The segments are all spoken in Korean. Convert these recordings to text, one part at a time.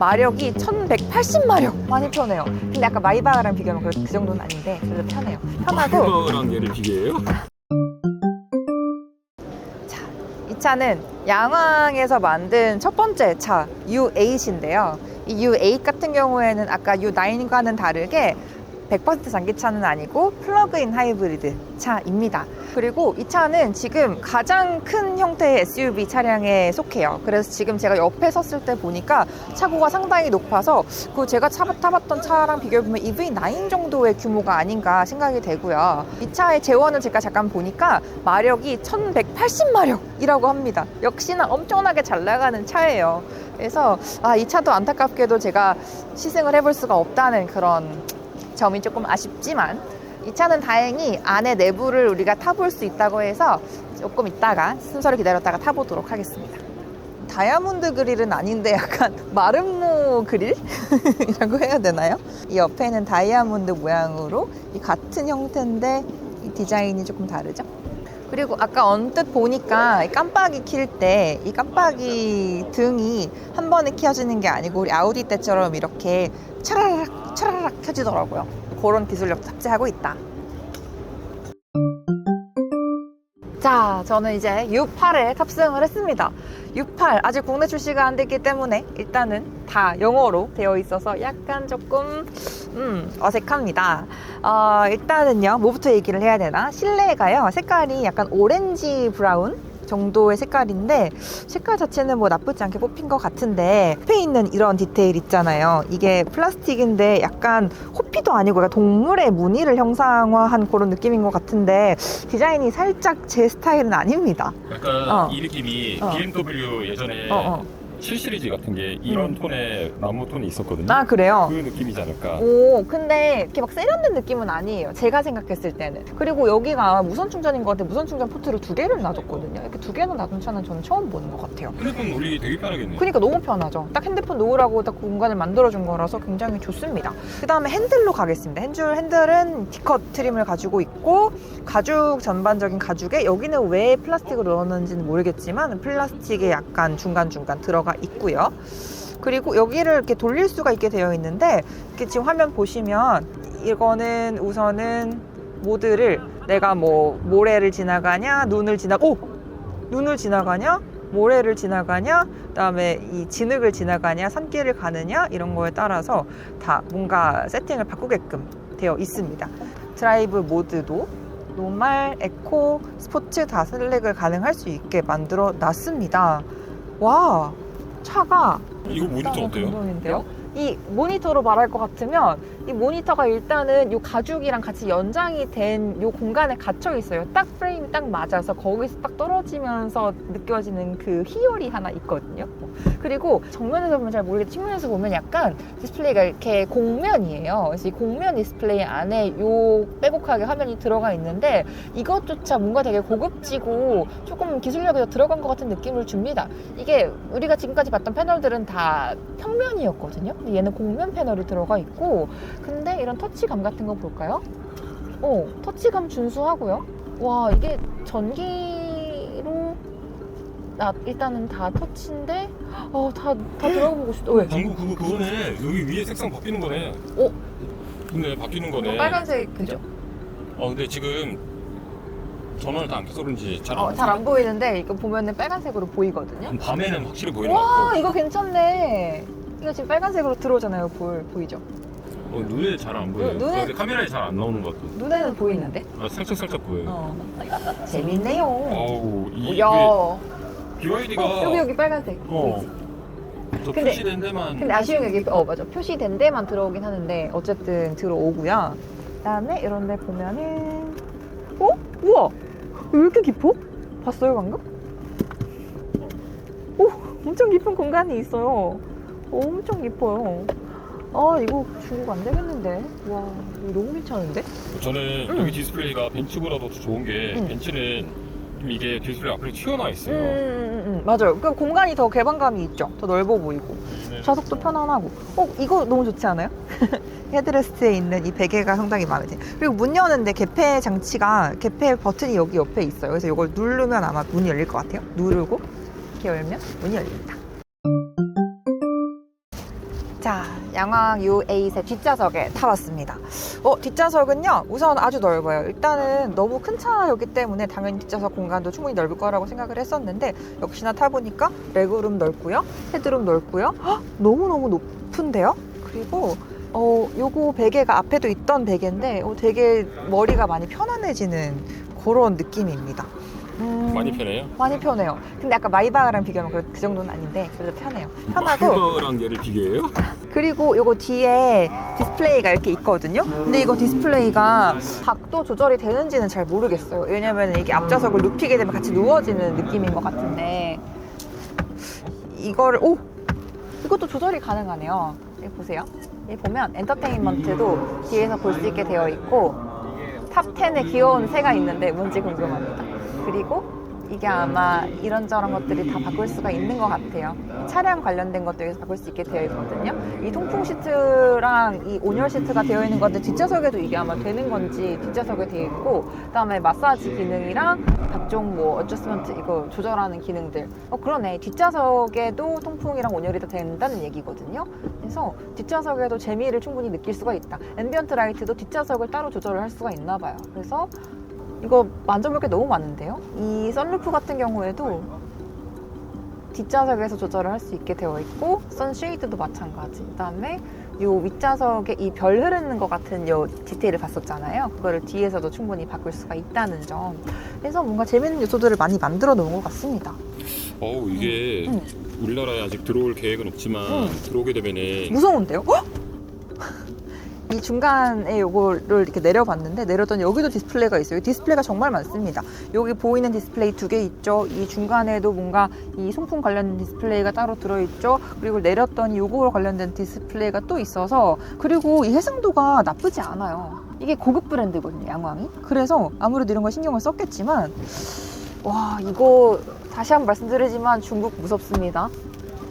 마력이 1180마력. 많이 편해요. 근데 아까 마이바흐랑 비교하면 그, 그 정도는 아닌데 그래도 편해요. 편하고. 그거랑 얘를 비교해요? 이 차는 양왕에서 만든 첫 번째 차 U8인데요. 이 U8 같은 경우에는 아까 U9과는 다르게 100% 전기차는 아니고 플러그인 하이브리드 차입니다. 그리고 이 차는 지금 가장 큰 형태의 SUV 차량에 속해요. 그래서 지금 제가 옆에 섰을 때 보니까 차고가 상당히 높아서 그 제가 차, 타봤던 차랑 비교해보면 EV9 정도의 규모가 아닌가 생각이 되고요. 이 차의 재원을 제가 잠깐 보니까 마력이 1180마력이라고 합니다. 역시나 엄청나게 잘 나가는 차예요. 그래서 아, 이 차도 안타깝게도 제가 시승을 해볼 수가 없다는 그런 점이 조금 아쉽지만 이 차는 다행히 안에 내부를 우리가 타볼 수 있다고 해서 조금 있다가 순서를 기다렸다가 타보도록 하겠습니다. 다이아몬드 그릴은 아닌데 약간 마름모 그릴이라고 해야 되나요? 이 옆에는 다이아몬드 모양으로 이 같은 형태인데 이 디자인이 조금 다르죠? 그리고 아까 언뜻 보니까 이 깜빡이 킬 때 이 깜빡이 등이 한 번에 켜지는 게 아니고 우리 아우디 때처럼 이렇게 차라락 차라락 켜지더라고요. 그런 기술력도 탑재하고 있다. 자, 저는 이제 U8에 탑승을 했습니다. U8 아직 국내 출시가 안 됐기 때문에 일단은 다 영어로 되어 있어서 약간 조금 음, 어색합니다. 어, 일단은요, 뭐부터 얘기를 해야 되나? 실내가요, 색깔이 약간 오렌지 브라운 정도의 색깔인데 색깔 자체는 뭐 나쁘지 않게 뽑힌 것 같은데 옆에 있는 이런 디테일 있잖아요. 이게 플라스틱인데 약간 호피도 아니고 동물의 무늬를 형상화한 그런 느낌인 것 같은데 디자인이 살짝 제 스타일은 아닙니다. 약간 어. 이 느낌이 어. BMW 예전에 어, 어. 7 시리즈 같은 게 이런 톤의 나무 톤이 있었거든요. 아 그래요? 그 느낌이지 않을까. 오, 근데 이렇게 막 세련된 느낌은 아니에요. 제가 생각했을 때는. 그리고 여기가 무선 충전인 것 같아. 무선 충전 포트를 두 개를 놔뒀거든요. 이렇게 두 개는 놔둔 차는 저는 처음 보는 것 같아요. 핸드폰 우리 되게 편하겠네. 그러니까 너무 편하죠. 딱 핸드폰 놓으라고 딱 공간을 만들어준 거라서 굉장히 좋습니다. 그 다음에 핸들로 가겠습니다. 핸줄 핸들은 D컷 트림을 가지고 있고 가죽 전반적인 가죽에 여기는 왜 플라스틱을 넣었는지는 모르겠지만 플라스틱에 약간 중간 중간 들어가 있고요. 그리고 여기를 이렇게 돌릴 수가 있게 되어 있는데 이렇게 지금 화면 보시면 이거는 우선은 모드를 내가 뭐 모래를 지나가냐 눈을 지나 오! 눈을 지나가냐 모래를 지나가냐 그다음에 이 진흙을 지나가냐 산길을 가느냐 이런 거에 따라서 다 뭔가 세팅을 바꾸게끔 되어 있습니다. 드라이브 모드도 노말, 에코, 스포츠 다 select을 가능할 수 있게 만들어 놨습니다. 와 차가 이거 모니터 어때요? 감동인데요? 이 모니터로 말할 것 같으면 이 모니터가 일단은 요 가죽이랑 같이 연장이 된요 공간에 갇혀 있어요. 딱 프레임이 딱 맞아서 거기서 딱 떨어지면서 느껴지는 그 희열이 하나 있거든요. 그리고 정면에서 보면 잘 모르겠는데 측면에서 보면 약간 디스플레이가 이렇게 공면이에요. 그래서 이 공면 디스플레이 안에 요 빼곡하게 화면이 들어가 있는데 이것조차 뭔가 되게 고급지고 조금 기술력이 더 들어간 것 같은 느낌을 줍니다. 이게 우리가 지금까지 봤던 패널들은 다 평면이었거든요. 얘는 공면 패널이 들어가 있고, 근데 이런 터치감 같은 거 볼까요? 어, 터치감 준수하고요. 와, 이게 전기로 나 일단은 다 터치인데, 어, 다, 다 들어보고 싶다. 왜? 방금 그거 그거네. 여기 위에 색상 바뀌는 거네. 어? 근데 바뀌는 거네. 빨간색, 그죠? 어 근데 지금 전원을 다안 켜서 그런지 잘안 어, 잘 안 보이는데, 이거 보면은 빨간색으로 보이거든요. 밤에는 확실히 보이는 것 와, 같고 이거 괜찮네. 이거 지금 빨간색으로 들어오잖아요. 보, 보이죠? 어, 눈에 잘 안 보여요. 눈- 눈에- 근데 카메라에 잘 안 나오는 것 같아. 눈에는 보이는데? 아, 살짝 살짝 보여요. 어. 재밌네요. 어우 이 야. BYD가 어, 여기 여기 빨간색 어. 저 근데- 표시된 데만 근데 아쉬운 게 여기 어 맞아 표시된 데만 들어오긴 하는데 어쨌든 들어오고요. 그다음에 이런 데 보면은 어? 우와 왜 이렇게 깊어? 봤어요 방금? 오 엄청 깊은 공간이 있어요. 엄청 깊어요. 아 이거 중국 안 되겠는데? 와 이거 너무 괜찮은데? 저는 음. 여기 디스플레이가 벤츠보다도 더 좋은 게 음. 벤츠는 좀 이게 디스플레이 앞으로 튀어나와 음, 있어요. 음, 음, 음. 맞아요. 그 공간이 더 개방감이 있죠. 더 넓어 보이고. 얘는 좌석도 어, 편안하고. 어, 이거 너무 좋지 않아요? 헤드레스트에 있는 이 베개가 상당히 마음에 들어요. 그리고 문 여는데 개폐 장치가, 개폐 버튼이 여기 옆에 있어요. 그래서 이걸 누르면 아마 문이 열릴 것 같아요. 누르고 이렇게 열면 문이 열립니다. 자, 양왕 U8의 뒷좌석에 타봤습니다. 어, 뒷좌석은요, 우선 아주 넓어요. 일단은 너무 큰 차였기 때문에 당연히 뒷좌석 공간도 충분히 넓을 거라고 생각을 했었는데, 역시나 타보니까 레그룸 넓고요, 헤드룸 넓고요, 헉, 너무너무 높은데요? 그리고, 어, 요거 베개가 앞에도 있던 베개인데, 어, 되게 머리가 많이 편안해지는 그런 느낌입니다. 음, 많이 편해요? 많이 편해요. 근데 아까 마이바흐랑 비교하면 그, 그 정도는 아닌데, 그래도 편해요. 편하고, 마이바흐랑 얘를 비교해요? 그리고 이거 뒤에 디스플레이가 이렇게 있거든요. 근데 이거 디스플레이가 각도 조절이 되는지는 잘 모르겠어요. 왜냐면 이게 앞좌석을 눕히게 되면 같이 누워지는 느낌인 것 같은데 이거를 오 이것도 조절이 가능하네요. 여기 보세요. 여기 보면 엔터테인먼트도 뒤에서 볼 수 있게 되어 있고 탑 10에 귀여운 새가 있는데 뭔지 궁금합니다. 그리고 이게 아마 이런저런 것들이 다 바꿀 수가 있는 것 같아요. 차량 관련된 여기서 바꿀 수 있게 되어 있거든요. 이 통풍 시트랑 이 온열 시트가 되어 있는 건데 뒷좌석에도 이게 아마 되는 건지 뒷좌석에 되어 있고 그다음에 마사지 기능이랑 각종 뭐 어저스먼트 이거 조절하는 기능들. 어 그러네. 뒷좌석에도 통풍이랑 온열이 다 된다는 얘기거든요. 그래서 뒷좌석에도 재미를 충분히 느낄 수가 있다. 앰비언트 라이트도 뒷좌석을 따로 조절을 할 수가 있나 봐요. 그래서 이거 만져볼 게 너무 많은데요? 이 썬루프 같은 경우에도 뒷좌석에서 조절을 할 수 있게 되어 있고 선쉐이드도 마찬가지 그 다음에 요 윗좌석에 이 별 흐르는 것 같은 요 디테일을 봤었잖아요 그거를 뒤에서도 충분히 바꿀 수가 있다는 점 그래서 뭔가 재밌는 요소들을 많이 만들어 놓은 것 같습니다 어우 이게 음. 우리나라에 아직 들어올 계획은 없지만 음. 들어오게 되면은 무서운데요? 헉! 이 중간에 요거를 이렇게 내려봤는데 내렸더니 여기도 디스플레이가 있어요. 이 디스플레이가 정말 많습니다. 여기 보이는 디스플레이 두 개 있죠. 이 중간에도 뭔가 이 송풍 관련된 디스플레이가 따로 들어있죠. 그리고 내렸더니 요거 관련된 디스플레이가 또 있어서 그리고 이 해상도가 나쁘지 않아요. 이게 고급 브랜드거든요, 양왕이. 그래서 아무래도 이런 거 신경을 썼겠지만 와 이거 다시 한번 말씀드리지만 중국 무섭습니다.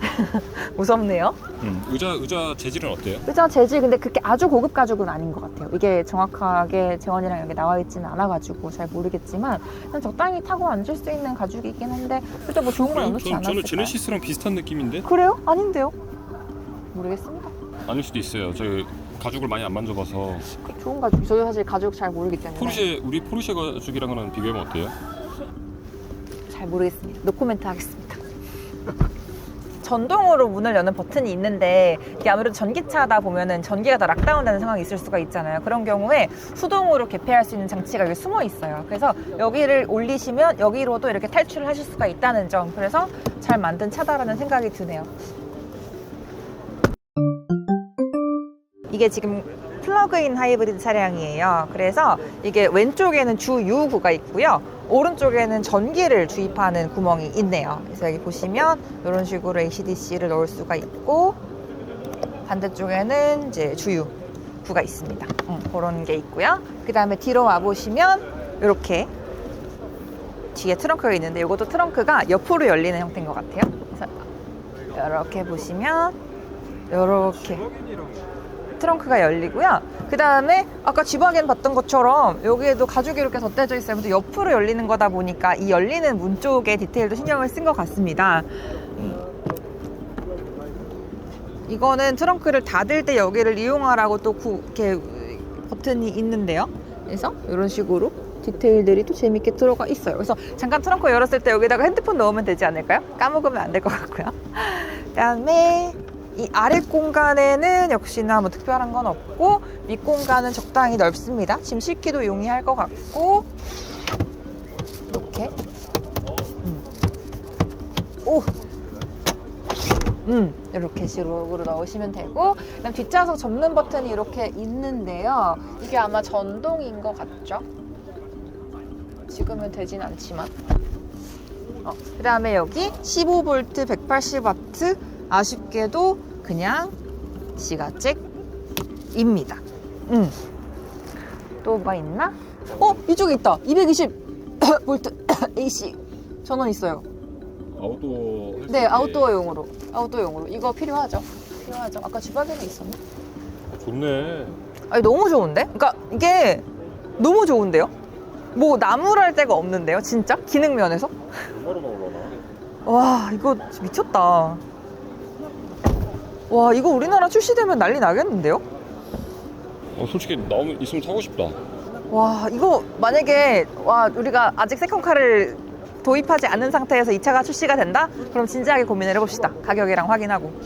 무섭네요. 음, 의자 의자 재질은 어때요? 의자 재질 근데 그렇게 아주 고급 가죽은 아닌 것 같아요. 이게 정확하게 재원이랑 여기 나와 있지는 않아가지고 잘 모르겠지만 그냥 적당히 타고 앉을 수 있는 가죽이긴 한데 그래도 뭐 좋은 건 전, 넣지 저는 않았을까요? 제네시스랑 비슷한 느낌인데 그래요? 아닌데요? 모르겠습니다. 아닐 수도 있어요. 저 가죽을 많이 안 만져봐서 좋은 가죽. 저도 사실 가죽 잘 모르기 때문에 포르쉐 우리 포르쉐 가죽이랑은 비교하면 어때요? 잘 모르겠습니다. 노코멘트 하겠습니다. 전동으로 문을 여는 버튼이 있는데 이게 아무래도 전기차다 보면은 전기가 다 락다운되는 상황이 있을 수가 있잖아요. 그런 경우에 수동으로 개폐할 수 있는 장치가 여기 숨어 있어요. 그래서 여기를 올리시면 여기로도 이렇게 탈출을 하실 수가 있다는 점. 그래서 잘 만든 차다라는 생각이 드네요. 이게 지금 플러그인 하이브리드 차량이에요. 그래서 이게 왼쪽에는 주유구가 있고요. 오른쪽에는 전기를 주입하는 구멍이 있네요. 그래서 여기 보시면 이런 식으로 ACDC를 넣을 수가 있고 반대쪽에는 이제 주유구가 있습니다. 음, 그런 게 있고요. 그 다음에 뒤로 와 보시면 이렇게 뒤에 트렁크가 있는데 이것도 트렁크가 옆으로 열리는 형태인 것 같아요. 그래서 이렇게 보시면 이렇게 트렁크가 열리고요. 그 다음에 아까 G바겐 봤던 것처럼 여기에도 가죽이 이렇게 덧대져 있어요. 근데 옆으로 열리는 거다 보니까 이 열리는 문 쪽에 디테일도 신경을 쓴 것 같습니다. 음. 이거는 트렁크를 닫을 때 여기를 이용하라고 또 구- 이렇게 버튼이 있는데요. 그래서 이런 식으로 디테일들이 또 재밌게 들어가 있어요. 그래서 잠깐 트렁크 열었을 때 여기다가 핸드폰 넣으면 되지 않을까요? 까먹으면 안 될 것 같고요. 그다음에 이 아래 공간에는 역시나 뭐 특별한 건 없고 윗 공간은 적당히 넓습니다. 짐 싣기도 용이할 것 같고 이렇게 음. 오. 음, 이렇게 식으로 넣으시면 되고 그다음 뒷좌석 접는 버튼이 이렇게 있는데요. 이게 아마 전동인 것 같죠? 지금은 되진 않지만 어, 그 다음에 여기 15V 180W 아쉽게도 그냥 지가잭입니다. 음. 또 뭐가 있나? 어 이쪽에 있다. 220V AC 전원 있어요. 아웃도어 할수 네 있게 아웃도어용으로 아웃도어용으로 이거 필요하죠. 필요하죠. 아까 주방에는 있었나? 좋네. 아니 너무 좋은데? 그러니까 이게 너무 좋은데요? 뭐 나무랄 데가 없는데요, 진짜 기능 면에서? 나올라나? 와 이거 미쳤다 와 이거 우리나라 출시되면 난리 나겠는데요? 어, 솔직히 나오면 있으면 사고 싶다. 와 이거 만약에 와 우리가 아직 세컨카를 도입하지 않은 상태에서 이 차가 출시가 된다? 그럼 진지하게 고민을 해봅시다 가격이랑 확인하고